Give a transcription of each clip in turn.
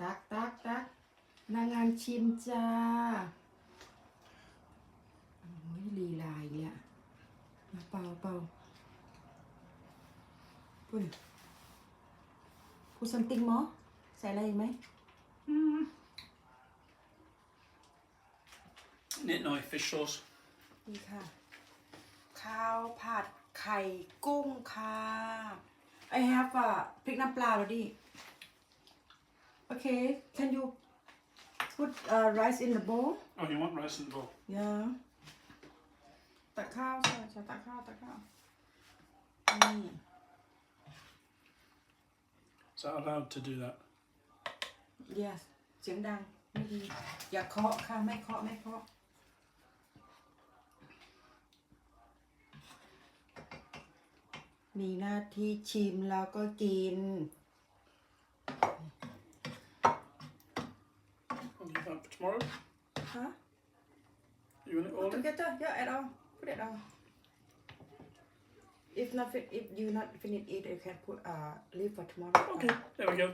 ตักตักตักนางงานชิมจ้าโอ้ยลีลายเนี่ยมาเป่าเป่าปุ่นพูดซัมติงมอใส่อะไรอีกไหม Knit knife fish sauce. นี่ค่ะ ข้าวผัดไข่กุ้งค่ะ I have a พริกน้ำปลาแล้วดิ Okay can you put uh, rice in the bowl Oh, you want rice in the bowl? yeah ตักข้าวใช่ใช่ตักข้าวตักข้าวนี่ Is that allowed to do that? yes เสียงดังไม่ดี อย่าเคาะค่ะไม่เคาะไม่เคาะ มีหน้าที่ชิมแล้วก็กิน I'll leave that for tomorrow. ฮะ You want it all in? together yeah at all put it all if not fit if you not finish it you can put uh leave for tomorrow Okay, there we go.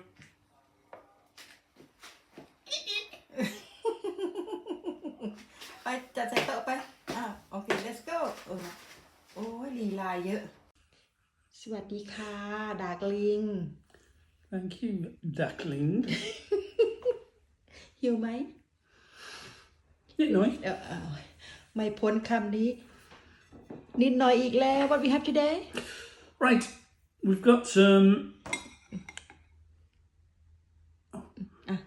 ไปจัดใส่โต๊ะไปอ่าโอเค let's go เออโอ้ยลีลายเยอะ สวัสดีค่ะ ดากลิง Thank you, duckling. หิวไหม Knit knife. เออเออไม่พ้นคำนี้ นิดหน่อยอีกแล้ว what we have today Right, we've got some. Yeah.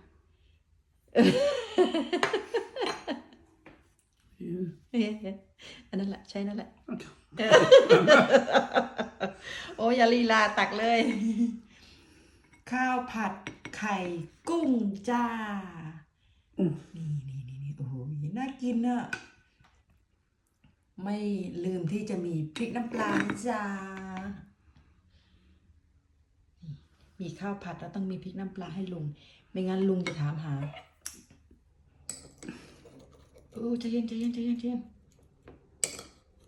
เฮ้ยอันนั้นแหละ ใช่นั่นแหละ Okay. โอ้ยอย่าลีลาตักเลย ข้าวผัดไข่กุ้งจ้านี่นี่นี่นี่โอ้โห น่ากินอะไม่ลืมที่จะมีพริกน้ำปลานะจ้า มีข้าวผัดแล้วต้องมีพริกน้ำปลาให้ลุง ไม่งั้นลุงจะถามหาโอ้ใจเย็นใจเย็นใจเย็นใจเย็น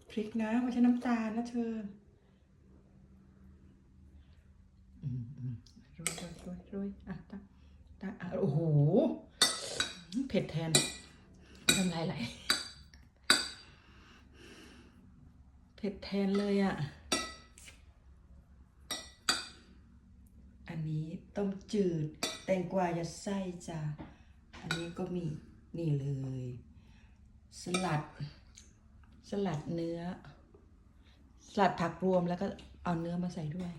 พริกนะไม่ใช่น้ำตาลนะเธออืมอืมโรยโรยโรยโรยอะตักตักอะโอ้โห เผ็ดแทน น้ำลายไหลเผ็ดแทนเลยอะ อันนี้ต้มจืด แตงกวายัดไส้จ้ะ อันนี้ก็มีนี่เลย สลัด สลัดเนื้อ สลัดผักรวมแล้วก็เอาเนื้อมาใส่ด้วย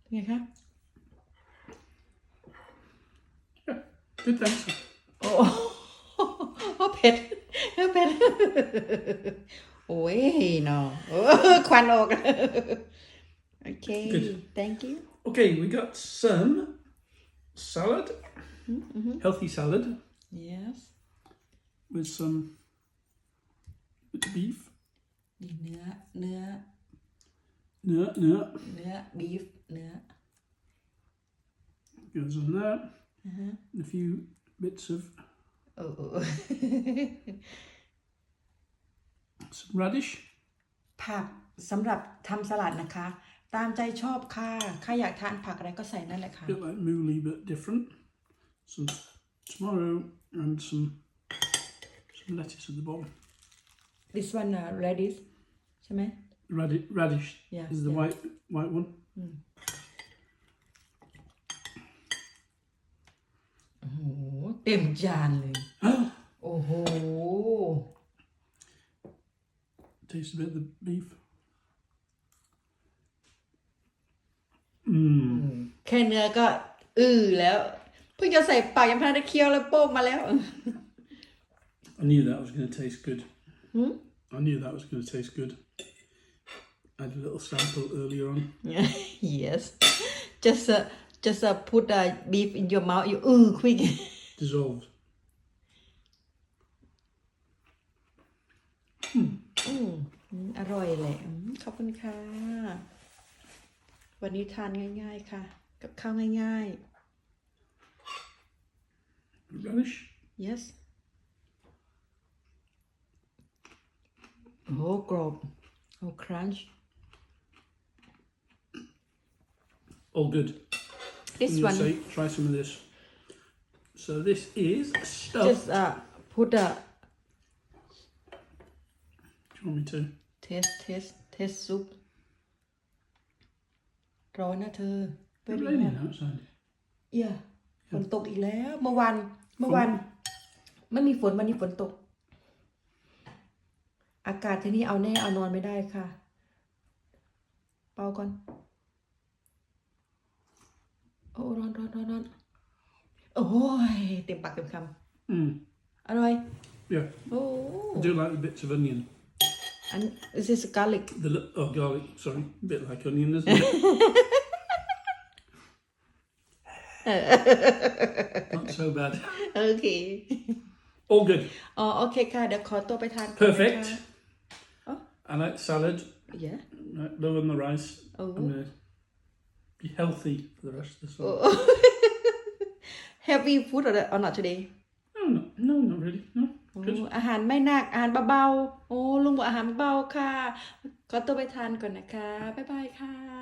เป็นไงคะ Good, thanks. โอ้โอ้ เผ็ดเผ็ด โอ้ยเนาะโอ้ควันออก โอเค Good. thank you Okay, we got some salad, healthy salad yes with some bit of beef. นี่เนื้อ เนื้อ No, no, เนื้อ beef เนื้อ goes on there. A few bits of โอ้โอ้ some radish. ผักสำหรับทำสลัดนะคะ ตามใจชอบค่ะใครอยากทานผักอะไรก็ใส่นั่นแหละค่ะ bit like mooli but different. Some tomorrow and some some lettuce at the bottom. this one uh, radish ใช่ไหม Radi- radish Yeah, is the yeah. white white one. โอ้โหเต็มจานเลย โอ้โห Taste a bit of the beef. Mmm. แค่เนื้อก็อือแล้ว เพิ่งจะใส่ปากยังพนันได้เคี้ยวแล้วโป้งมาแล้ว I knew that was going to taste good. Hmm? I knew that was going to taste good. I had a little sample earlier on. yes just uh, just uh, put the beef in your mouth you อือ quick Dissolved. อืมอืมอร่อยแหละอืมขอบคุณค่ะ วันนี้ทานง่าย ๆ ค่ะ กับข้าวง่าย Radish. ๆ yes โอ้กรอบโอ้ crunch All good. this I'm gonna one say, try some of this. So this is stuffed. just uh put a Do you want me to? taste taste taste soup ร้อนนะเธอ It's very raining hot outside. เอียฝนตกอีกแล้ว เมื่อวัน เมื่อวัน ไม่มีฝนวันนี้ฝนตก อากาศที่นี่เอาแน่เอานอนไม่ได้ค่ะ เป่าก่อน โอ้ร้อนร้อนร้อนร้อนโอ้ยเต็มปากเต็มค Mm. ำอร่อย Yeah. โอ้ I do like the bits of onion. อัน is this garlic The li- oh garlic, sorry, a bit like onion, isn't it? Not so bad. โอเค All good. อ๋อโอเคค่ะ เดี๋ยวขอตัวไปทานก่อนนะคะ Perfect. I like salad. yeah Right, low on the rice. Oh. I'm gonna be healthy for the rest of the summer. heavy food or, or not today No, no, no, not really. No, โอ้ good. อาหารไม่หนักอาหารเบาๆโอ้ลุงบอกอาหารเบาค่ะขอตัวไปทานก่อนนะคะบ๊ายบายค่ะ